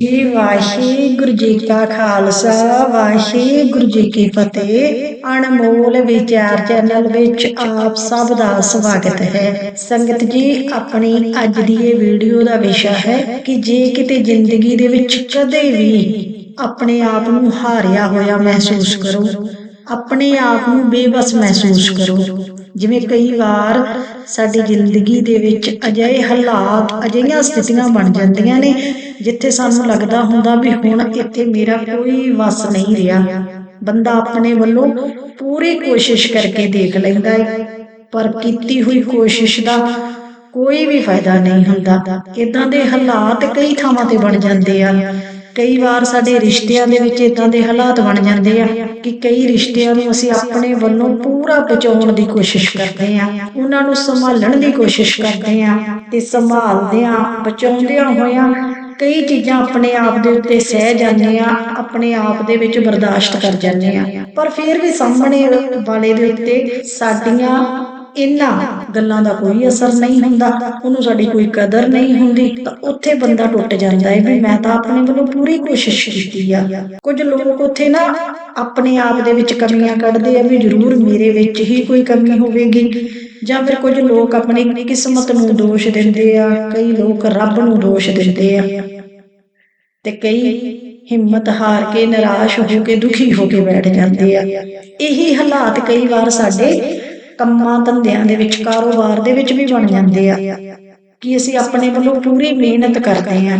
ਜੀ ਵਾਹਿਗੁਰੂ ਜੀ ਕਾ ਖਾਲਸਾ, ਵਾਹਿਗੁਰੂ ਜੀ ਕੀ ਫਤਿਹ। ਅਨਮੋਲ ਵਿਚਾਰ ਚੈਨਲ ਵਿੱਚ ਆਪ ਸਭ ਦਾ ਸਵਾਗਤ ਹੈ। ਸੰਗਤ ਜੀ, ਆਪਣੀ ਅੱਜ ਦੀ ਇਹ ਵੀਡੀਓ ਦਾ ਵਿਸ਼ਾ ਹੈ ਕਿ ਜੇ ਕਿਤੇ ਜ਼ਿੰਦਗੀ ਦੇ ਵਿੱਚ ਕਦੇ ਵੀ ਆਪਣੇ ਆਪ ਨੂੰ ਹਾਰਿਆ ਹੋਇਆ ਮਹਿਸੂਸ ਕਰੋ, ਆਪਣੇ ਆਪ ਨੂੰ ਬੇਬਸ ਮਹਿਸੂਸ ਕਰੋ ਜਿਵੇਂ ਕਈ ਵਾਰ ਸਾਡੀ ਜ਼ਿੰਦਗੀ ਦੇ ਵਿੱਚ ਅਜਿਹੇ ਹਾਲਾਤ, ਅਜਿਹੀਆਂ ਸਥਿਤੀਆਂ ਬਣ ਜਾਂਦੀਆਂ ਨੇ, ਜਿੱਥੇ ਸਾਨੂੰ ਲੱਗਦਾ ਹੁੰਦਾ ਵੀ ਹੁਣ ਇੱਥੇ ਮੇਰਾ ਕੋਈ ਵਸ ਨਹੀਂ ਰਿਹਾ। ਬੰਦਾ ਆਪਣੇ ਵੱਲੋਂ ਪੂਰੀ ਕੋਸ਼ਿਸ਼ ਕਰਕੇ ਦੇਖ ਲੈਂਦਾ ਹੈ ਪਰ ਕੀਤੀ ਹੋਈ ਕੋਸ਼ਿਸ਼ ਦਾ ਕੋਈ ਵੀ ਫਾਇਦਾ ਨਹੀਂ ਹੁੰਦਾ। ਇਦਾਂ ਦੇ ਹਾਲਾਤ ਕਈ ਥਾਵਾਂ ਤੇ ਬਣ ਜਾਂਦੇ ਆ। ਕਈ ਵਾਰ ਸਾਡੇ ਰਿਸ਼ਤਿਆਂ ਦੇ ਵਿੱਚ ਇਦਾਂ ਦੇ ਹਾਲਾਤ ਬਣ ਜਾਂਦੇ ਆ ਕਿ ਕਈ ਰਿਸ਼ਤਿਆਂ ਨੂੰ ਅਸੀਂ ਆਪਣੇ ਵੱਲੋਂ ਪੂਰਾ ਬਚਾਉਣ ਦੀ ਕੋਸ਼ਿਸ਼ ਕਰਦੇ ਆ, ਉਹਨਾਂ ਨੂੰ ਸੰਭਾਲਣ ਦੀ ਕੋਸ਼ਿਸ਼ ਕਰਦੇ ਆ ਤੇ ਸੰਭਾਲਦੇ ਆ ਬਚਾਉਂਦਿਆਂ ਹੋਇਆਂ ਕਈ ਚੀਜ਼ਾਂ ਆਪਣੇ ਆਪ ਦੇ ਉੱਤੇ ਸਹਿ ਜਾਂਦੇ ਆ, ਆਪਣੇ ਆਪ ਦੇ ਵਿੱਚ ਬਰਦਾਸ਼ਤ ਕਰ ਜਾਂਦੇ ਆ। ਪਰ ਫਿਰ ਵੀ ਸਾਹਮਣੇ ਵਾਲੇ ਦੇ ਉੱਤੇ ਸਾਡੀਆਂ ਇਹਨਾਂ ਗੱਲਾਂ ਦਾ ਕੋਈ ਅਸਰ ਨਹੀਂ ਹੁੰਦਾ। ਉਹਨੂੰ ਸਾਡੀ ਕੋਈ ਕਦਰ ਨਹੀਂ ਹੁੰਦੀ। ਤਾਂ ਉੱਥੇ ਬੰਦਾ ਟੁੱਟ ਜਾਂਦਾ ਹੈ ਵੀ ਮੈਂ ਤਾਂ ਆਪਣੇ ਵੱਲੋਂ ਪੂਰੀ ਕੋਸ਼ਿਸ਼ ਕੀਤੀ ਆ। ਕੁਝ ਲੋਕ ਉੱਥੇ ਨਾ ਆਪਣੇ ਆਪ ਦੇ ਵਿੱਚ ਕਮੀਆਂ ਕੱਢਦੇ ਆ ਵੀ ਜ਼ਰੂਰ ਮੇਰੇ ਵਿੱਚ ਹੀ ਕੋਈ ਕਮੀ ਹੋਵੇਗੀ। ਜਾਂ ਫਿਰ ਕੁਝ ਲੋਕ ਆਪਣੀ ਕਿਸਮਤ ਨੂੰ ਦੋਸ਼ ਦਿੰਦੇ ਆ। ਕਈ ਲੋਕ ਰੱਬ ਨੂੰ ਦੋਸ਼ ਦਿੰਦੇ ਆ। ਤੇ ਕਈ ਹਿੰਮਤ ਹਾਰ ਕੇ ਨਿਰਾਸ਼ ਹੋ ਕੇ ਦੁਖੀ ਹੋ ਕੇ ਬੈਠ ਜਾਂਦੇ ਆ। ਇਹੀ ਹਾਲਾਤ ਕਈ ਵਾਰ ਸਾਡੇ ਕੰਮਾਂ ਧੰਦਿਆਂ ਦੇ ਵਿੱਚ, ਕਾਰੋਬਾਰ ਦੇ ਵਿੱਚ ਵੀ ਬਣ ਜਾਂਦੇ ਆ। ਕਿ ਅਸੀਂ ਆਪਣੇ ਵੱਲੋਂ ਪੂਰੀ ਮਿਹਨਤ ਕਰਦੇ ਆ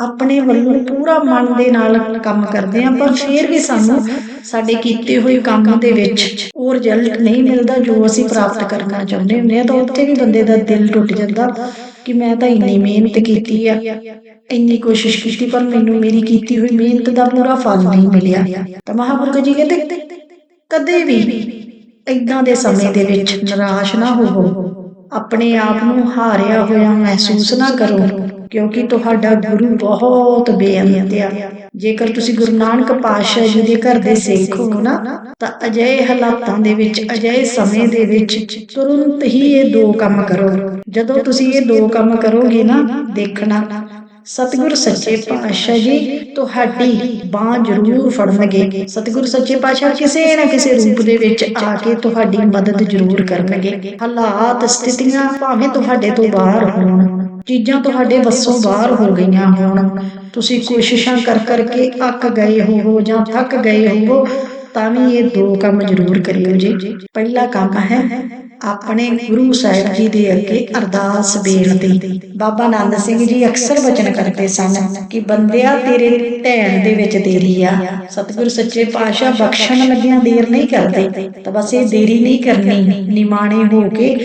ਆਪਣੇ ਵੱਲੋਂ ਪੂਰਾ ਮਨ ਦੇ ਨਾਲ ਕੰਮ ਕਰਦੇ ਆ ਪਰ ਫਿਰ ਵੀ ਸਾਨੂੰ ਸਾਡੇ ਕੀਤੇ ਹੋਏ ਕੰਮ ਦੇ ਵਿੱਚ ਉਹ ਰਿਜ਼ਲਟ ਨਹੀਂ ਮਿਲਦਾ ਜੋ ਅਸੀਂ ਪ੍ਰਾਪਤ ਕਰਨਾ ਚਾਹੁੰਦੇ ਹੁੰਦੇ ਆ ਤਾਂ ਉੱਥੇ ਵੀ ਬੰਦੇ ਦਾ ਦਿਲ ਟੁੱਟ ਜਾਂਦਾ ਕਿ ਮੈਂ ਤਾਂ ਇੰਨੀ ਮਿਹਨਤ ਕੀਤੀ ਆ, ਇੰਨੀ ਕੋਸ਼ਿਸ਼ ਕੀਤੀ, ਪਰ ਮੈਨੂੰ ਮੇਰੀ ਕੀਤੀ ਹੋਈ ਮਿਹਨਤ ਦਾ ਪੂਰਾ ਫਲ ਨਹੀਂ ਮਿਲਿਆ। ਤਾਂ ਮਹਾਪੁਰਖ ਜੀ ਕਹਿੰਦੇ, ਕਦੇ ਵੀ ਇਦਾਂ ਦੇ ਸਮੇਂ ਦੇ ਵਿੱਚ ਨਿਰਾਸ਼ ਨਾ ਹੋਵੋ। ਆਪਣੇ ਆਪ ਨੂੰ ਹਾਰਿਆ ਹੋਇਆ ਮਹਿਸੂਸ ਨਾ ਕਰੋ ਕਿਉਂਕਿ ਤੁਹਾਡਾ ਗੁਰੂ ਬਹੁਤ ਬੇਅੰਤ ਆ। ਜੇਕਰ ਤੁਸੀਂ ਗੁਰੂ ਨਾਨਕ ਪਾਤਸ਼ਾਹ ਜੀ ਦੇ ਘਰ ਦੇ ਸਿੱਖ ਹੋ ਨਾ ਤਾਂ ਅਜਿਹੇ ਹਾਲਾਤਾਂ ਦੇ ਵਿੱਚ ਅਜਿਹੇ ਸਮੇਂ ਦੇ ਵਿੱਚ ਤੁਰੰਤ ਹੀ ਇਹ ਦੋ ਕੰਮ ਕਰੋ। ਜਦੋਂ ਤੁਸੀਂ ਇਹ ਦੋ ਕੰਮ ਕਰੋਗੇ ਨਾ ਦੇਖਣਾ ਸਤਿਗੁਰ ਸੱਚੇ ਪਾਤਸ਼ਾਹ ਜੀ ਤੁਹਾਡੀ ਬਾਹ ਜ਼ਰੂਰ ਫੜਨਗੇ। ਸਤਿਗੁਰ ਸੱਚੇ ਪਾਤਸ਼ਾਹ ਕਿਸੇ ਨਾ ਕਿਸੇ ਰੂਪ ਦੇ ਵਿੱਚ ਆ ਕੇ ਤੁਹਾਡੀ ਮਦਦ ਜ਼ਰੂਰ ਕਰਨਗੇ। ਹਾਲਾਤ ਸਥਿਤੀਆਂ ਭਾਵੇਂ ਤੁਹਾਡੇ ਤੋਂ ਬਾਹਰ ਹੋਣ ਚੀਜ਼ਾਂ ਤੁਹਾਡੇ ਵੱਸੋਂ ਬਾਹਰ ਹੋ ਗਈਆਂ ਹੋਣ। ਤੁਸੀਂ ਕੋਸ਼ਿਸ਼ਾਂ ਕਰ ਕਰਕੇ ਅੱਕ ਗਏ ਹੋਵੋ ਜਾਂ ਥੱਕ ਗਏ ਹੋਵੋ। ਤਾਂ ਵੀ ਇਹ ਦੋ ਕੰਮ ਜ਼ਰੂਰ ਕਰਿਓ ਜੀ। ਪਹਿਲਾ ਕੰਮ ਹੈ ਆਪਣੇ ਗੁਰੂ ਸਾਹਿਬ ਜੀ ਦੇ ਅੱਗੇ ਅਰਦਾਸ ਬੇਨਤੀ। ਬਾਬਾ ਆਨੰਦ ਸਿੰਘ ਜੀ ਅਕਸਰ ਬਚਨ ਕਰਦੇ ਸਨ ਕਿ ਬੰਦਿਆ ਤੇਰੇ ਧੈਣ ਦੇ ਵਿੱਚ ਦੇਰੀ ਆ। ਸਤਿਗੁਰ ਸੱਚੇ ਪਾਤਸ਼ਾਹ ਬਖਸ਼ਣ ਲੱਗਿਆਂ ਦੇਰ ਨਹੀਂ ਕਰਦੇ। ਤਾਂ ਬਸ ਇਹ ਦੇਰੀ ਨਹੀਂ ਕਰਨੀ। ਨਿਮਾਣੇ ਹੋ ਕੇ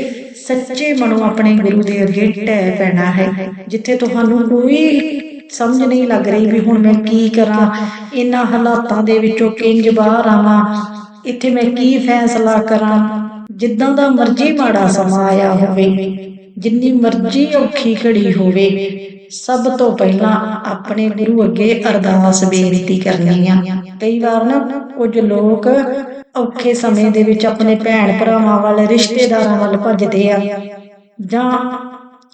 ਸੱਚੇ ਮਨੋਂ ਆਪਣੇ ਗੁਰੂ ਦੇ ਅੱਗੇ ਟਹਿ ਪੈਣਾ ਹੈ। ਜਿੱਥੇ ਤੁਹਾਨੂੰ ਕੋਈ ਸਮਝ ਨਹੀਂ ਲੱਗ ਰਹੀ ਵੀ ਹੁਣ ਮੈਂ ਕੀ ਕਰਾਂ। ਇਹਨਾਂ ਹਾਲਾਤਾਂ ਦੇ ਵਿੱਚੋਂ ਕਿੰਜ ਬਾਹਰ ਆਵਾਂ। ਇੱਥੇ ਮੈਂ ਕੀ ਫੈਸਲਾ ਕਰਾਂ। ਜਿੱਦਾਂ ਦਾ ਮਰਜ਼ੀ ਮਾੜਾ ਸਮਾਂ ਆਇਆ ਹੋਵੇ, ਜਿੰਨੀ ਮਰਜ਼ੀ ਔਖੀ ਘੜੀ ਹੋਵੇ, ਸਭ ਤੋਂ ਪਹਿਲਾਂ ਆਪਣੇ ਗੁਰੂ ਅੱਗੇ ਅਰਦਾਸ ਬੇਨਤੀ ਕਰਨੀ ਆ। ਕਈ ਵਾਰ ਨਾ ਕੁਝ ਲੋਕ ਔਖੇ ਸਮੇਂ ਦੇ ਵਿੱਚ ਆਪਣੇ ਭੈਣ ਭਰਾਵਾਂ ਵੱਲ, ਰਿਸ਼ਤੇਦਾਰਾਂ ਵੱਲ ਭੱਜਦੇ ਆ ਜਾਂ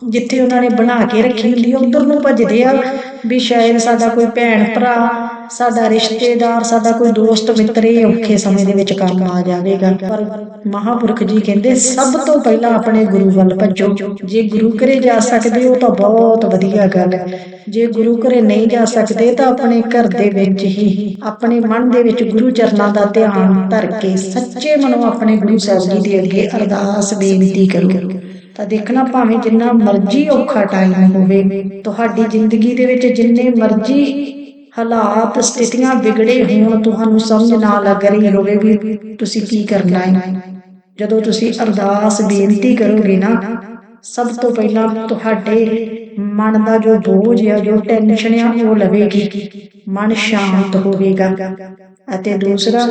ਜਿੱਥੇ ਉਹਨਾਂ ਨੇ ਬਣਾ ਕੇ ਰੱਖੀ ਹੁੰਦੀ ਉਧਰ ਨੂੰ ਭੱਜਦੇ ਆ ਵੀ ਸ਼ਾਇਦ ਸਾਡਾ ਕੋਈ ਭੈਣ ਭਰਾ ਸਾਡਾ ਰਿਸ਼ਤੇਦਾਰ ਸਾਡਾ ਕੋਈ ਦੋਸਤ ਮਿੱਤਰ ਇਹ ਔਖੇ ਸਮੇਂ ਦੇ ਵਿੱਚ ਕੰਮ ਆ ਜਾਵੇਗਾ। ਪਰ ਮਹਾਪੁਰਖ ਜੀ ਕਹਿੰਦੇ ਸਭ ਤੋਂ ਪਹਿਲਾਂ ਆਪਣੇ ਗੁਰੂ ਵੱਲ ਭੱਜੋ। ਜੇ ਗੁਰੂ ਘਰੇ ਜਾ ਸਕਦੇ ਹੋ ਤਾਂ ਬਹੁਤ ਵਧੀਆ ਗੱਲ ਹੈ। ਜੇ ਗੁਰੂ ਘਰੇ ਨਹੀਂ ਜਾ ਸਕਦੇ ਤਾਂ ਆਪਣੇ ਘਰ ਦੇ ਵਿੱਚ ਹੀ ਆਪਣੇ ਮਨ ਦੇ ਵਿੱਚ ਗੁਰੂ ਚਰਨਾਂ ਦਾ ਧਿਆਨ ਧਰ ਕੇ ਸੱਚੇ ਮਨੋਂ ਆਪਣੇ ਗੁਰੂ ਸਾਹਿਬ ਜੀ ਦੇ ਅੱਗੇ ਅਰਦਾਸ ਬੇਨਤੀ ਕਰੋ ਤਾਂ ਦੇਖਣਾ ਭਾਵੇਂ ਜਿੰਨਾ ਮਰਜ਼ੀ ਔਖਾ ਟਾਈਮ ਹੋਵੇ, ਤੁਹਾਡੀ ਜ਼ਿੰਦਗੀ ਦੇ ਵਿੱਚ ਜਿੰਨੇ ਮਰਜ਼ੀ ਹਾਲਾਤ, ਸਥਿਤੀਆਂ ਵਿਗੜੇ ਹੋਣ, ਤੁਹਾਨੂੰ ਸਮਝ ਨਾ ਲੱਗ ਰਹੀ ਹੋਵੇ ਵੀ ਤੁਸੀਂ ਕੀ ਕਰਨਾ ਹੈ। ਜਦੋਂ ਤੁਸੀਂ ਅਰਦਾਸ ਬੇਨਤੀ ਕਰੋਗੇ ਨਾ, ਸਭ ਤੋਂ ਪਹਿਲਾਂ ਤੁਹਾਡੇ ਮਨ ਦਾ ਜੋ ਬੋਝ ਹੈ ਜੋ ਟੈਨਸ਼ਨ ਹੈ ਉਹ ਲਵੇਗੀ। ਮਨ ਸ਼ਾਂਤ ਹੋਵੇਗਾ। ਅਤੇ ਦੂਸਰਾ,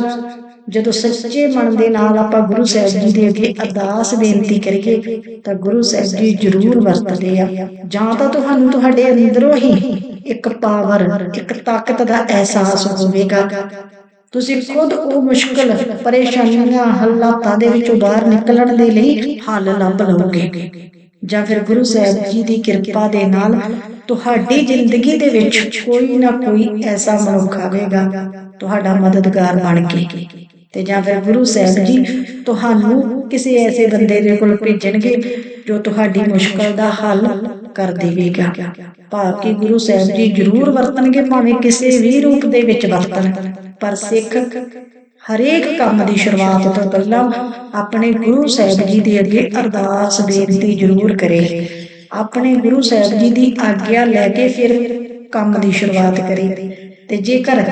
ਜਦੋਂ ਸੱਚੇ ਮਨ ਦੇ ਨਾਲ ਆਪਾਂ ਗੁਰੂ ਸਾਹਿਬ ਜੀ ਦੇ ਅੱਗੇ ਅਰਦਾਸ ਬੇਨਤੀ ਕਰੀਏ, ਤਾਂ ਗੁਰੂ ਸਾਹਿਬ ਜੀ ਜ਼ਰੂਰ ਵਰਤਦੇ ਆ। ਜਾਂ ਤਾਂ ਤੁਹਾਨੂੰ ਤੁਹਾਡੇ ਅੰਦਰੋਂ ਹੀ ਇੱਕ ਪਾਵਰ ਇੱਕ ਤਾਕਤ ਦਾ ਅਹਿਸਾਸ ਹੋਵੇਗਾ। ਤੁਸੀਂ ਖੁਦ ਉਹ ਮੁਸ਼ਕਲ, ਪਰੇਸ਼ਾਨੀਆਂ, ਹਾਲਾਤਾਂ ਦੇ ਵਿੱਚੋਂ ਬਾਹਰ ਨਿਕਲਣ ਦੇ ਲਈ ਹੱਲ ਲੱਭ ਲਓਗੇ ਜਾਂ ਫਿਰ ਗੁਰੂ ਸਾਹਿਬ ਜੀ ਦੀ ਕਿਰਪਾ ਦੇ ਨਾਲ ਤੁਹਾਡੀ ਜ਼ਿੰਦਗੀ ਦੇ ਵਿੱਚ ਕੋਈ ਨਾ ਕੋਈ ਐਸਾ ਮਨੁੱਖ ਆਵੇਗਾ, ਤੁਹਾਡਾ ਮਦਦਗਾਰ ਬਣ ਕੇ। ਤੇ ਜਾਂ ਫਿਰ ਗੁਰੂ ਸਾਹਿਬ ਜੀ ਤੁਹਾਨੂੰ ਕਿਸੇ ਐਸੇ ਬੰਦੇ ਦੇ ਕੋਲ ਭੇਜਣਗੇ ਜੋ ਤੁਹਾਡੀ ਮੁਸ਼ਕਲ ਦਾ ਹੱਲ ਕਰ ਦੇਵੇਗਾ। ਭਾਵ ਕਿ ਗੁਰੂ ਸਾਹਿਬ ਜੀ ਜ਼ਰੂਰ ਵਰਤਣਗੇ, ਭਾਵੇਂ ਕਿਸੇ ਵੀ ਰੂਪ ਦੇ ਵਿੱਚ ਵਰਤਣ। ਪਰ ਸਿੱਖ ਹਰੇਕ ਕੰਮ ਦੀ ਸ਼ੁਰੂਆਤ ਤੋਂ ਪਹਿਲਾਂ ਆਪਣੇ ਗੁਰੂ ਸਾਹਿਬ ਜੀ ਦੇ ਅੱਗੇ ਅਰਦਾਸ, ਬੇਨਤੀ ਜ਼ਰੂਰ ਕਰੇ। ਆਪਣੇ ਗੁਰੂ ਸਾਹਿਬ ਜੀ ਦੀ ਆਗਿਆ ਲੈ ਕੇ ਫਿਰ ਕੰਮ ਦੀ ਸ਼ੁਰੂਆਤ ਕਰੇ। ਤੇ ਜੇਕਰ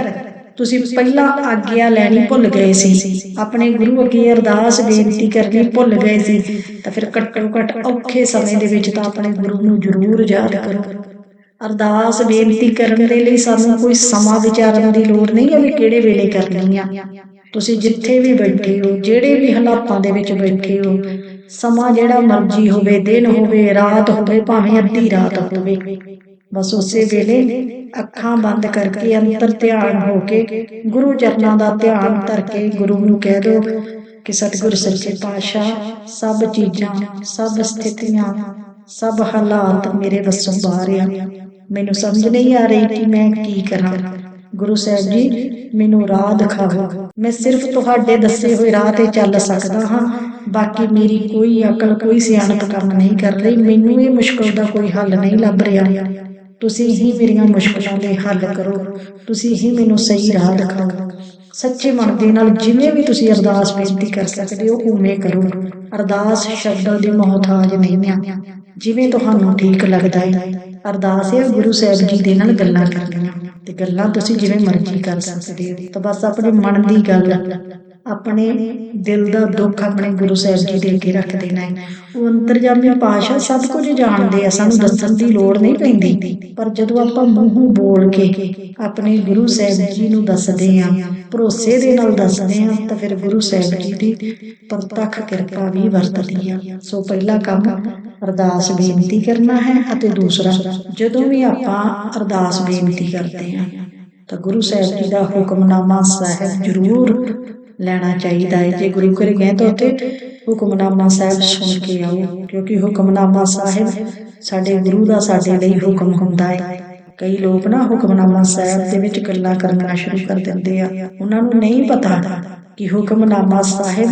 ਤੁਸੀਂ ਪਹਿਲਾਂ ਆਗਿਆ ਲੈਣੀ ਭੁੱਲ ਗਏ ਸੀ, ਆਪਣੇ ਗੁਰੂ ਅੱਗੇ ਅਰਦਾਸ, ਬੇਨਤੀ ਕਰਨੀ ਭੁੱਲ ਗਏ ਸੀ, ਤਾਂ ਫਿਰ ਘੱਟੋ ਘੱਟ ਔਖੇ ਸਮੇਂ ਦੇ ਵਿੱਚ ਤਾਂ ਆਪਣੇ ਗੁਰੂ ਨੂੰ ਜ਼ਰੂਰ ਯਾਦ ਕਰੋ। ਅਰਦਾਸ, ਬੇਨਤੀ ਕਰਨ ਦੇ ਲਈ ਸਾਨੂੰ ਕੋਈ ਸਮਾਂ ਵਿਚਾਰਨ ਦੀ ਲੋੜ ਨਹੀਂ ਹੈ ਵੀ ਕਿਹੜੇ ਵੇਲੇ ਕਰਨੀ ਆ। ਤੁਸੀਂ ਜਿੱਥੇ ਵੀ ਬੈਠੇ ਹੋ, ਜਿਹੜੇ ਵੀ ਹਾਲਾਤਾਂ ਦੇ ਵਿੱਚ ਬੈਠੇ ਹੋ, ਸਮਾਂ ਜਿਹੜਾ ਮਰਜ਼ੀ ਹੋਵੇ, ਦਿਨ ਹੋਵੇ, ਰਾਤ ਹੋਵੇ, ਭਾਵੇਂ ਅੱਧੀ ਰਾਤ ਹੋਵੇ, ਬਸ ਉਸੇ ਵੇਲੇ ਅੱਖਾਂ ਬੰਦ ਕਰਕੇ ਅੰਤਰ ਧਿਆਨ ਹੋ ਕੇ ਗੁਰੂ ਚਰਨਾਂ ਦਾ ਧਿਆਨ ਧਰ ਕੇ ਗੁਰੂ ਨੂੰ ਕਹਿ ਦਿਓ ਕਿ ਸਤਿਗੁਰ ਸੱਚੇ ਪਾਤਸ਼ਾਹ, ਸਭ ਚੀਜ਼ਾਂ, ਸਭ ਸਥਿਤੀਆਂ, ਸਭ ਹਾਲਾਤ ਮੇਰੇ ਵੱਸੋਂ ਬਾਹਰ ਆ। ਮੈਨੂੰ ਸਮਝ ਨਹੀਂ ਆ ਰਹੀ ਕਿ ਮੈਂ ਕੀ ਕਰਾਂ। ਗੁਰੂ ਸਾਹਿਬ ਜੀ, ਮੈਨੂੰ ਰਾਹ ਦਿਖਾਓ ਮੈਂ ਸਿਰਫ ਤੁਹਾਡੇ ਦੱਸੇ ਹੋਏ ਰਾਹ ਤੇ ਚੱਲ ਸਕਦਾ ਹਾਂ। ਬਾਕੀ ਮੇਰੀ ਕੋਈ ਅਕਲ, ਕੋਈ ਸਿਆਣਪ ਕੰਮ ਨਹੀਂ ਕਰ ਰਹੀ। ਮੈਨੂੰ ਇਹ ਮੁਸ਼ਕਲ ਦਾ ਕੋਈ ਹੱਲ ਨਹੀਂ ਲੱਭ ਰਿਹਾ। ਤੁਸੀਂ ਹੀ ਮੇਰੀਆਂ ਮੁਸ਼ਕਲਾਂ ਦੇ ਹੱਲ ਕਰੋ। ਤੁਸੀਂ ਹੀ ਮੈਨੂੰ ਸਹੀ ਰਾਹ ਦਿਖਾਓ। ਸੱਚੇ ਮਨ ਦੇ ਨਾਲ ਜਿਵੇਂ ਵੀ ਤੁਸੀਂ ਅਰਦਾਸ ਬੇਨਤੀ ਕਰ ਸਕਦੇ ਹੋ, ਉਵੇਂ ਕਰੋ। ਅਰਦਾਸ ਸ਼ਬਦਾਂ ਦੀ ਮੁਹਤਾਜ ਨਹੀਂ ਆ। ਜਿਵੇਂ ਤੁਹਾਨੂੰ ਠੀਕ ਲੱਗਦਾ ਹੈ। ਅਰਦਾਸ ਹੈ ਗੁਰੂ ਸਾਹਿਬ ਜੀ ਦੇ ਨਾਲ ਗੱਲਾਂ ਕਰਨੀਆਂ। ਤੇ ਗੱਲਾਂ ਤੁਸੀਂ ਜਿਵੇਂ ਮਰਜ਼ੀ ਕਰ ਸਕਦੇ ਹੋ ਤਾਂ ਬਸ ਆਪਣੇ ਮਨ ਦੀ ਗੱਲ। ਆਪਣੇ ਦਿਲ ਦਾ ਦੁੱਖ ਆਪਣੇ ਗੁਰੂ ਸਾਹਿਬ ਜੀ ਦੇ ਅੱਗੇ ਰੱਖ ਦੇਣਾ ਹੈ। ਉਹ ਅੰਤਰਜਾਮੀ ਪਾਸ਼ਾ ਸਭ ਕੁਝ ਜਾਣਦੇ ਆ, ਸਾਨੂੰ ਦੱਸਣ ਦੀ ਲੋੜ ਨਹੀਂ ਪੈਂਦੀ। ਪਰ ਜਦੋਂ ਆਪਾਂ ਮੂੰਹੋਂ ਬੋਲ ਕੇ ਆਪਣੇ ਗੁਰੂ ਸਾਹਿਬ ਜੀ ਨੂੰ ਦੱਸਦੇ ਆ, ਭਰੋਸੇ ਦੇ ਨਾਲ ਦੱਸਦੇ ਆ, ਤਾਂ ਫਿਰ ਗੁਰੂ ਸਾਹਿਬ ਜੀ ਦੀ ਪ੍ਰਤੱਖ ਕਿਰਪਾ ਵੀ ਵਰਤਦੀ ਆ। ਸੋ ਪਹਿਲਾ ਕੰਮ ਅਰਦਾਸ ਬੇਨਤੀ ਕਰਨਾ ਹੈ ਅਤੇ ਦੂਸਰਾ, ਜਦੋਂ ਵੀ ਆਪਾਂ ਅਰਦਾਸ ਬੇਨਤੀ ਕਰਦੇ ਆ, ਤਾਂ ਗੁਰੂ ਸਾਹਿਬ ਜੀ ਦਾ ਹੁਕਮਨਾਮਾ ਸਾਹਿਬ ਜ਼ਰੂਰ ਲੈਣਾ ਚਾਹੀਦਾ ਹੈ। ਜੇ ਗੁਰੂ ਘਰ ਗਏ ਤਾਂ ਉੱਥੇ ਹੁਕਮਨਾਮਾ ਸਾਹਿਬ ਸੁਣ ਕੇ ਆਓ, ਕਿਉਂਕਿ ਹੁਕਮਨਾਮਾ ਸਾਹਿਬ ਸਾਡੇ ਗੁਰੂ ਦਾ ਸਾਡੇ ਲਈ ਹੁਕਮ ਹੁੰਦਾ ਹੈ। ਕਈ ਲੋਕ ਨਾ ਹੁਕਮਨਾਮਾ ਸਾਹਿਬ ਦੇ ਵਿੱਚ ਗੱਲਾਂ ਕਰਨਾ ਸ਼ੁਰੂ ਕਰ ਦਿੰਦੇ ਆ। ਉਹਨਾਂ ਨੂੰ ਨਹੀਂ ਪਤਾ ਕਿ ਹੁਕਮਨਾਮਾ ਸਾਹਿਬ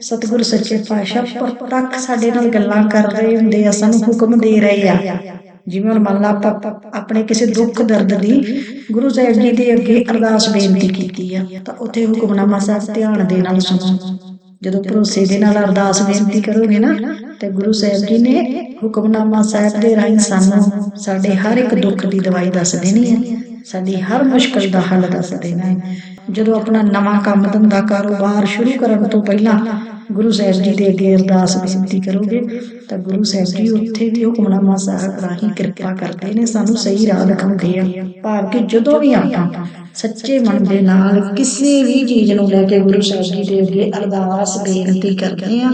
ਸਤਿਗੁਰ ਸੱਚੇ ਪਾਤਸ਼ਾਹ ਪ੍ਰਤੱਖ ਸਾਡੇ ਨਾਲ ਗੱਲਾਂ ਕਰ ਰਹੇ ਹੁੰਦੇ ਆ, ਸਾਨੂੰ ਹੁਕਮ ਦੇ ਰਹੇ ਆ। ਜਿਵੇਂ ਹੁਣ ਮੰਨ ਲਾ ਆਪਾਂ ਆਪਣੇ ਕਿਸੇ ਦੁੱਖ ਦਰਦ ਦੀ ਗੁਰੂ ਸਾਹਿਬ ਜੀ ਦੇ ਅੱਗੇ ਅਰਦਾਸ ਬੇਨਤੀ ਕੀਤੀ ਆ, ਤਾਂ ਉੱਥੇ ਹੁਕਮਨਾਮਾ ਸਾਹਿਬ ਧਿਆਨ ਦੇ ਨਾਲ ਸੁਣੋ। ਜਦੋਂ ਭਰੋਸੇ ਦੇ ਨਾਲ ਅਰਦਾਸ ਬੇਨਤੀ ਕਰੋਗੇ ਨਾ, ਤੇ ਗੁਰੂ ਸਾਹਿਬ ਜੀ ਨੇ ਹੁਕਮਨਾਮਾ ਸਾਹਿਬ ਦੇ ਰਾਹੀਂ ਸਾਨੂੰ ਸਾਡੇ ਹਰ ਇੱਕ ਦੁੱਖ ਦੀ ਦਵਾਈ ਦੱਸ ਦੇਣੀ ਹੈ ਸਾਡੀ ਹਰ ਮੁਸ਼ਕਲ ਦਾ ਹੱਲ ਦੱਸ ਦੇਣਾ ਹੈ ਜਦੋਂ ਆਪਣਾ ਨਵਾਂ ਕੰਮ ਧੰਦਾ ਕਾਰੋਬਾਰ ਸ਼ੁਰੂ ਕਰਨ ਤੋਂ ਪਹਿਲਾਂ ਗੁਰੂ ਸਾਹਿਬ ਜੀ ਦੇ ਅੱਗੇ ਅਰਦਾਸ ਬੇਨਤੀ ਕਰੋਗੇ, ਤਾਂ ਗੁਰੂ ਸਾਹਿਬ ਜੀ ਉੱਥੇ ਵੀ ਹੁਕਮਨਾਮਾ ਸਾਹਿਬ ਰਾਹੀਂ ਕਿਰਪਾ ਕਰਦੇ ਨੇ, ਸਾਨੂੰ ਸਹੀ ਰਾਹ ਦਿਖਾਉਂਦੇ ਆ। ਭਾਵ ਕਿ ਜਦੋਂ ਵੀ ਆਪਾਂ ਸੱਚੇ ਮਨ ਦੇ ਨਾਲ ਕਿਸੇ ਵੀ ਚੀਜ਼ ਨੂੰ ਲੈ ਕੇ ਗੁਰੂ ਸਾਹਿਬ ਜੀ ਦੇ ਅੱਗੇ ਅਰਦਾਸ ਬੇਨਤੀ ਕਰਦੇ ਆ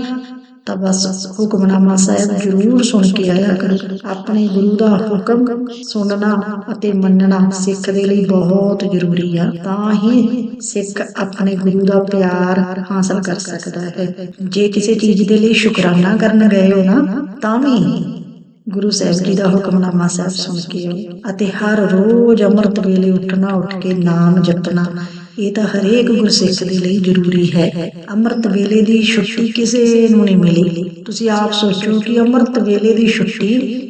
ਤਾਂ ਬਸ ਹੁਕਮਨਾਮਾ ਸਾਹਿਬ ਜ਼ਰੂਰ ਸੁਣ ਕੇ ਆਇਆ ਕਰੋ। ਆਪਣੇ ਗੁਰੂ ਦਾ ਹੁਕਮ ਸੁਣਨਾ ਅਤੇ ਮੰਨਣਾ ਸਿੱਖ ਦੇ ਲਈ ਬਹੁਤ ਜ਼ਰੂਰੀ ਆ। ਤਾਂ ਹੀ ਸਿੱਖ ਆਪਣੇ ਗੁਰੂ ਦਾ ਪਿਆਰ ਹਾਸਲ ਕਰ ਸਕਦਾ ਹੈ। ਜੇ ਕਿਸੇ ਚੀਜ਼ ਦੇ ਲਈ ਸ਼ੁਕਰਾਨਾ ਕਰਨ ਗਏ ਹੋ ਨਾ, ਤਾਂ ਵੀ ਗੁਰੂ ਸਾਹਿਬ ਜੀ ਦਾ ਹੁਕਮਨਾਮਾ ਸਾਹਿਬ ਸੁਣ ਕੇ ਆਓ ਅਤੇ ਹਰ ਰੋਜ਼ ਅੰਮ੍ਰਿਤ ਵੇਲੇ ਉੱਠਣਾ, ਉੱਠ ਕੇ ਨਾਮ ਜਪਣਾ। ਇਹ ਤਾਂ ਹਰੇਕ ਗੁਰਸਿੱਖ ਦੇ ਲਈ ਜ਼ਰੂਰੀ ਹੈ। ਅੰਮ੍ਰਿਤ ਵੇਲੇ ਦੀ ਛੁੱਟੀ ਕਿਸੇ ਨੂੰ ਨਹੀਂ ਮਿਲੀ। ਤੁਸੀਂ ਆਪ ਸੋਚੋ ਕਿ ਅੰਮ੍ਰਿਤ ਵੇਲੇ ਦੀ ਛੁੱਟੀ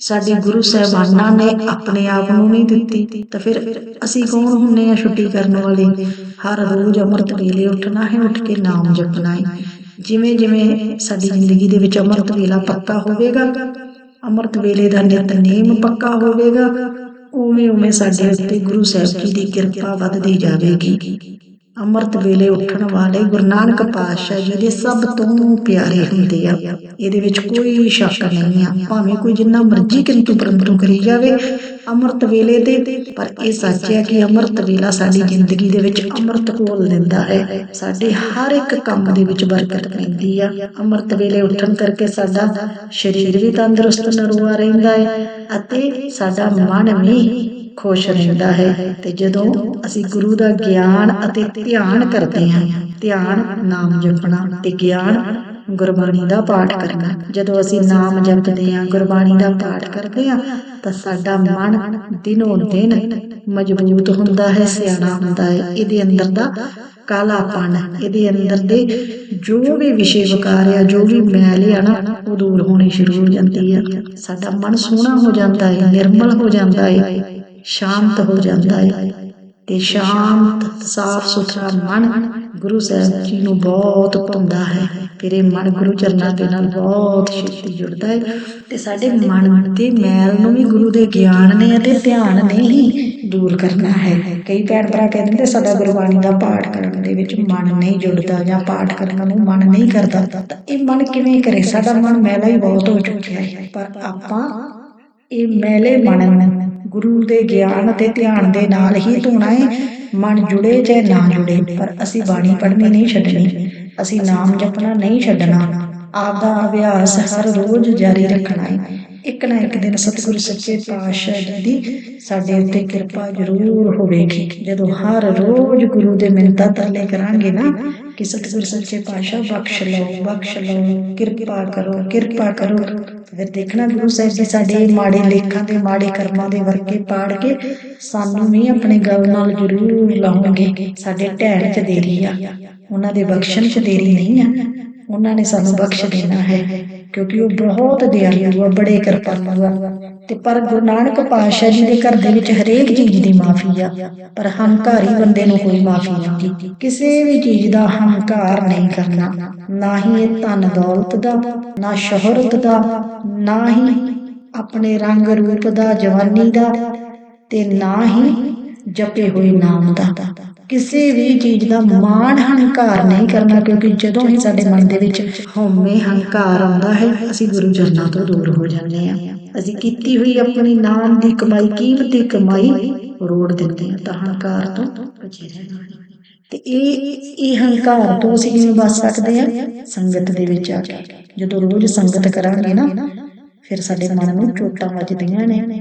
ਸਾਡੇ ਗੁਰੂ ਸਾਹਿਬਾਨਾਂ ਨੇ ਆਪਣੇ ਆਪ ਨੂੰ ਨਹੀਂ ਦਿੱਤੀ। ਤਾਂ ਫਿਰ ਅਸੀਂ ਕੌਣ ਹੁੰਨੇ ਆ ਛੁੱਟੀ ਕਰਨ ਵਾਲੇ? ਹਰ ਰੋਜ਼ ਅੰਮ੍ਰਿਤ ਵੇਲੇ ਉੱਠਣਾ ਹੈ, ਉੱਠ ਕੇ ਨਾਮ ਜਪਣਾ ਹੈ। ਜਿਵੇਂ ਜਿਵੇਂ ਸਾਡੀ ਜ਼ਿੰਦਗੀ ਦੇ ਵਿੱਚ ਅੰਮ੍ਰਿਤ ਵੇਲਾ ਪੱਕਾ ਹੋਵੇਗਾ, ਅੰਮ੍ਰਿਤ ਵੇਲੇ ਦਾ ਨਿਤਨੇਮ ਪੱਕਾ ਹੋਵੇਗਾ ਉਵੇਂ ਉਵੇਂ ਸਾਡੇ ਉੱਤੇ ਗੁਰੂ ਸਾਹਿਬ ਜੀ ਦੀ ਕਿਰਪਾ ਵੱਧਦੀ ਜਾਵੇਗੀ। ਅੰਮ੍ਰਿਤ ਵੇਲੇ ਉੱਠਣ ਵਾਲੇ ਗੁਰੂ ਨਾਨਕ ਪਾਤਸ਼ਾਹ ਜੀ ਦੇ ਸਭ ਤੋਂ ਪਿਆਰੇ ਹੁੰਦੇ ਆ। ਇਹਦੇ ਵਿੱਚ ਕੋਈ ਸ਼ੱਕ ਨਹੀਂ ਆ। ਭਾਵੇਂ ਕੋਈ ਜਿੰਨਾ ਮਰਜ਼ੀ ਕਿੰਤੂ ਪਰੰਤੂ ਕਰੀ ਜਾਵੇ, ਅੰਮ੍ਰਿਤ ਵੇਲੇ ਤੇ, ਪਰ ਇਹ ਸੱਚ ਹੈ ਕਿ ਅੰਮ੍ਰਿਤ ਵੇਲਾ ਸਾਡੀ ਜ਼ਿੰਦਗੀ ਦੇ ਵਿੱਚ ਅੰਮ੍ਰਿਤ ਘੋਲ ਦਿੰਦਾ ਹੈ। ਸਾਡੇ ਹਰ ਇੱਕ ਕੰਮ ਦੇ ਵਿੱਚ ਬਰਕਤ ਪੈਂਦੀ ਆ। ਅੰਮ੍ਰਿਤ ਵੇਲੇ ਉੱਠਣ ਕਰਕੇ ਸਾਡਾ ਸਰੀਰ ਵੀ ਤੰਦਰੁਸਤ ਨਰੂਆ ਰਹਿੰਦਾ ਹੈ ਅਤੇ ਸਾਡਾ ਮਨ ਵੀ ਖੁਸ਼ ਰਹਿੰਦਾ ਹੈ। ਤੇ ਜਦੋਂ ਅਸੀਂ ਗੁਰੂ ਦਾ ਗਿਆਨ ਅਤੇ ਧਿਆਨ ਕਰਦੇ ਹਾਂ, ਧਿਆਨ ਨਾਮ ਜਪਣਾ ਤੇ ਗਿਆਨ ਗੁਰਬਾਣੀ ਦਾ ਪਾਠ ਕਰਨਾ। ਜਦੋਂ ਅਸੀਂ ਨਾਮ ਜਪਦੇ ਹਾਂ, ਗੁਰਬਾਣੀ ਦਾ ਪਾਠ ਕਰਦੇ ਹਾਂ, ਤਾਂ ਸਾਡਾ ਮਨ ਦਿਨੋਂ ਦਿਨ ਮਜ਼ਬੂਤ ਹੁੰਦਾ ਹੈ, ਸਿਆਣਾ ਹੁੰਦਾ ਹੈ। ਇਹਦੇ ਅੰਦਰ ਦਾ ਕਾਲਾਪਨ, ਇਹਦੇ ਅੰਦਰ ਦੇ ਜੋ ਵੀ ਵਿਸ਼ੇ ਵਿਕਾਰ ਆ, ਜੋ ਵੀ ਮੈਲ ਆ ਨਾ, ਉਹ ਦੂਰ ਹੋਣੀ ਸ਼ੁਰੂ ਹੋ ਜਾਂਦੀ ਹੈ ਸਾਡਾ ਮਨ ਸੋਹਣਾ ਹੋ ਜਾਂਦਾ ਹੈ, ਨਿਰਮਲ ਹੋ ਜਾਂਦਾ ਹੈ। ਸ਼ਾਂਤ ਹੋ ਜਾਂਦਾ ਹੈ ਤੇ ਸ਼ਾਂਤ ਸਾਫ਼ ਸੁਥਰਾ ਮਨ ਗੁਰੂ ਸਾਹਿਬ ਜੀ ਨੂੰ ਬਹੁਤ ਪਾਉਂਦਾ ਹੈ। ਫਿਰ ਇਹ ਮਨ ਗੁਰੂ ਚਰਨਾਂ ਦੇ ਨਾਲ ਬਹੁਤ ਛੇਤੀ ਜੁੜਦਾ ਹੈ ਤੇ ਸਾਡੇ ਮਨ ਦੇ ਮੈਲ ਨੂੰ ਵੀ ਗੁਰੂ ਦੇ ਗਿਆਨ ਨੇ ਅਤੇ ਧਿਆਨ ਨੇ ਹੀ ਦੂਰ ਕਰਨਾ ਹੈ। ਕਈ ਭੈਣ ਭਰਾ ਕਹਿੰਦੇ ਨੇ ਸਾਡਾ ਗੁਰਬਾਣੀ ਦਾ ਪਾਠ ਕਰਨ ਦੇ ਵਿੱਚ ਮਨ ਨਹੀਂ ਜੁੜਦਾ ਜਾਂ ਪਾਠ ਕਰਨ ਨੂੰ ਮਨ ਨਹੀਂ ਕਰਦਾ। ਤਾਂ ਇਹ ਮਨ ਕਿਵੇਂ ਕਰੇ? ਸਾਡਾ ਮਨ ਮੈਲਾ ਹੀ ਬਹੁਤ ਹੋ ਚੁੱਕਿਆ ਹੈ ਪਰ ਆਪਾਂ ਇਹ ਮੈਲੇ ਮਨ ਗੁਰੂ ਦੇ ਗਿਆਨ ਅਤੇ ਧਿਆਨ ਦੇ ਨਾਲ ਹੀ ਧੋਣਾ ਹੈ ਮਨ ਜੁੜੇ ਚਾਹੇ ਨਾ ਜੁੜੇ, ਪਰ ਅਸੀਂ ਬਾਣੀ ਪੜ੍ਹਨੀ ਨਹੀਂ ਛੱਡਣੀ। ਅਸੀਂ ਨਾਮ ਜਪਣਾ ਨਹੀਂ ਛੱਡਣਾ। ਆਪ ਦਾ ਅਭਿਆਸ ਹਰ ਰੋਜ਼ ਜਾਰੀ ਰੱਖਣਾ ਹੈ ਇੱਕ ਨਾ ਇੱਕ ਦਿਨ ਸਤਿਗੁਰੂ ਸੱਚੇ ਪਾਤਸ਼ਾਹ ਜੀ ਦੀ ਸਾਡੇ ਉੱਤੇ ਕਿਰਪਾ ਜ਼ਰੂਰ ਹੋਵੇਗੀ। ਜਦੋਂ ਹਰ ਰੋਜ਼ ਗੁਰੂ ਦੇ ਮਿੰਤਾ ਤਰਲੇ ਕਰਾਂਗੇ ਨਾ ਕਿ ਸਤਿਗੁਰੂ ਸੱਚੇ ਪਾਤਸ਼ਾਹ, ਬਖਸ਼ ਲਓ ਬਖਸ਼ ਲਓ, ਕਿਰਪਾ ਕਰੋ ਕਿਰਪਾ ਕਰੋ। ਫਿਰ ਦੇਖਣਾ ਗੁਰੂ ਸਾਹਿਬ ਜੀ ਸਾਡੇ ਮਾੜੇ ਲੇਖਾਂ ਦੇ, ਮਾੜੇ ਕਰਮਾਂ ਦੇ ਵਰਕੇ ਪਾੜ ਕੇ ਸਾਨੂੰ ਵੀ ਆਪਣੇ ਗਲ ਨਾਲ ਜ਼ਰੂਰ ਲਾਉਣਗੇ। ਸਾਡੇ ਢਹਿਣ ਚ ਦੇਰੀ ਆ। ਉਹਨਾਂ ਦੇ ਬਖਸ਼ਣ ਚ ਦੇਰੀ ਨਹੀਂ ਆ। ਉਹਨਾਂ ਨੇ ਸਾਨੂੰ ਬਖਸ਼ ਦੇਣਾ ਹੈ। ਕਿਉਂਕਿ ਉਹ ਬਹੁਤ ਦਿਆਲੂ ਆ, ਬੜੇ ਕਿਰਪਾਲੂ ਆ। ਤੇ ਪਰ ਗੁਰੂ ਨਾਨਕ ਪਾਤਸ਼ਾਹ ਜੀ ਦੇ ਘਰ ਦੇ ਵਿੱਚ ਹਰੇਕ ਚੀਜ਼ ਦੀ ਮਾਫੀ ਆ, ਪਰ ਹੰਕਾਰੀ ਬੰਦੇ ਨੂੰ ਕੋਈ ਮਾਫੀ ਨਹੀਂ ਕਿਸੇ ਵੀ ਚੀਜ਼ ਦਾ ਹੰਕਾਰ ਨਹੀਂ ਕਰਨਾ, ਨਾ ਹੀ ਇਹ ਧਨ ਦੌਲਤ ਦਾ, ਨਾ ਸ਼ੋਹਰਤ ਦਾ, ਨਾ ਹੀ ਆਪਣੇ ਰੰਗ ਰੂਪ ਦਾ, ਜਵਾਨੀ ਦਾ ਤੇ ਨਾ ਹੀ ਜਪੇ ਹੋਏ ਨਾਮ ਦਾ। ਕਿਸੇ ਵੀ ਚੀਜ਼ ਦਾ ਮਾਣ ਹੰਕਾਰ ਨਹੀਂ ਕਰਨਾ, ਕਿਉਂਕਿ ਜਦੋਂ ਹੀ ਸਾਡੇ ਮਨ ਦੇ ਵਿੱਚ ਹਉਮੈ ਹੰਕਾਰ ਆਉਂਦਾ ਹੈ, ਅਸੀਂ ਗੁਰੂ ਚਰਨਾਂ ਤੋਂ ਦੂਰ ਹੋ ਜਾਂਦੇ ਹਾਂ। ਅਸੀਂ ਕੀਤੀ ਹੋਈ ਆਪਣੀ ਨਾਮ ਦੀ ਕਮਾਈ, ਕੀਮਤੀ ਕਮਾਈ ਰੋੜ ਦਿੰਦੇ ਹਾਂ, ਤਾਂ ਹੰਕਾਰ ਤੋਂ ਬਚੇ ਰਹਿਣਾ ਤੇ ਇਹ ਇਹ ਹੰਕਾਰ ਤੋਂ ਅਸੀਂ ਕਿਵੇਂ ਬਚ ਸਕਦੇ ਹਾਂ? ਸੰਗਤ ਦੇ ਵਿੱਚ ਆ ਕੇ। ਜਦੋਂ ਰੋਜ਼ ਸੰਗਤ ਕਰਾਂਗੇ ਨਾ, ਫਿਰ ਸਾਡੇ ਮਨ ਨੂੰ ਚੋਟਾਂ ਵੱਜਦੀਆਂ ਨੇ।